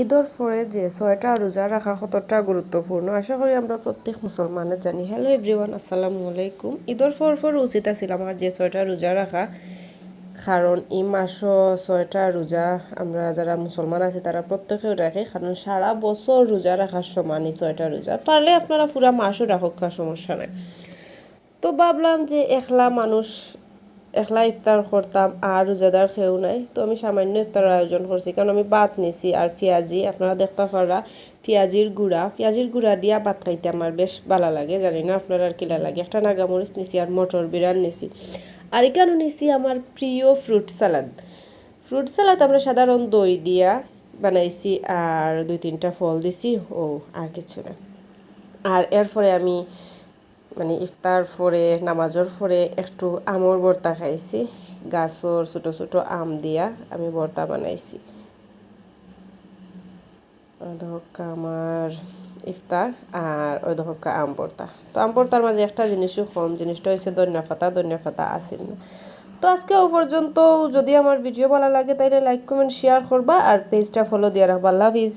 ঈদর পরে যে ছয়টা রোজা রাখা কতটা গুরুত্বপূর্ণ আশা করি আমরা প্রত্যেক মুসলমানের জানি। হ্যালো এভরিওয়ান আসসালামু আলাইকুম। ঈদর পর পর উচিত আছিল আমার যে ছয়টা রোজা রাখা কারণ এই মাসও ছয়টা রোজা আমরা যারা মুসলমান আছি তারা প্রত্যেকেও রাখে কারণ সারা বছর রোজা রাখার সমান এই ছয়টা রোজা পারলে আপনারা পুরা মাসও রাখুক সমস্যা নাই। তো ভাবলাম যে একলা মানুষ একলা ইফতার করতাম, আর রোজাদার খেয়েও নাই। তো আমি সামান্য ইফতারের আয়োজন করছি, কারণ আমি ভাত নিছি আর পেঁয়াজি, আপনারা দেখতে পারা পেঁয়াজির গুঁড়া। পেঁয়াজির গুঁড়া দিয়া ভাত খাইতে আমার বেশ ভালো লাগে, জানি না আপনারা আর কিলা লাগে। একটা নাগামরিচ নিছি আর মটর বিরান নিছি। আর এখানে নিছি আমার প্রিয় ফ্রুট সালাদ। ফ্রুট সালাদ আমরা সাধারণ দই দিয়া বানাইছি, আর দুই তিনটা ফল দিছি, ও, আর কিছু না। আর এরপরে আমি মানে ইফতার পরে, নামাজর পরে একটু আমর ভর্তা খাইছি। গাছর ছোটো ছোটো আম দিয়া আমি ভর্তা বানাইছি। ধক্কা আমার ইফতার আর ওই আম ভর্তা তো আম ভর্তার মাঝে একটা জিনিসও কম, জিনিসটা হয়েছে ধনিয়া ফাতা ধনিয়া ফাতা আসেন না। তো আজকে ও পর্যন্ত যদি আমার ভিডিও ভালো লাগে তাইলে লাইক কমেন্ট শেয়ার করবা আর পেজটা ফলো দিয়ে রাখবা। Love is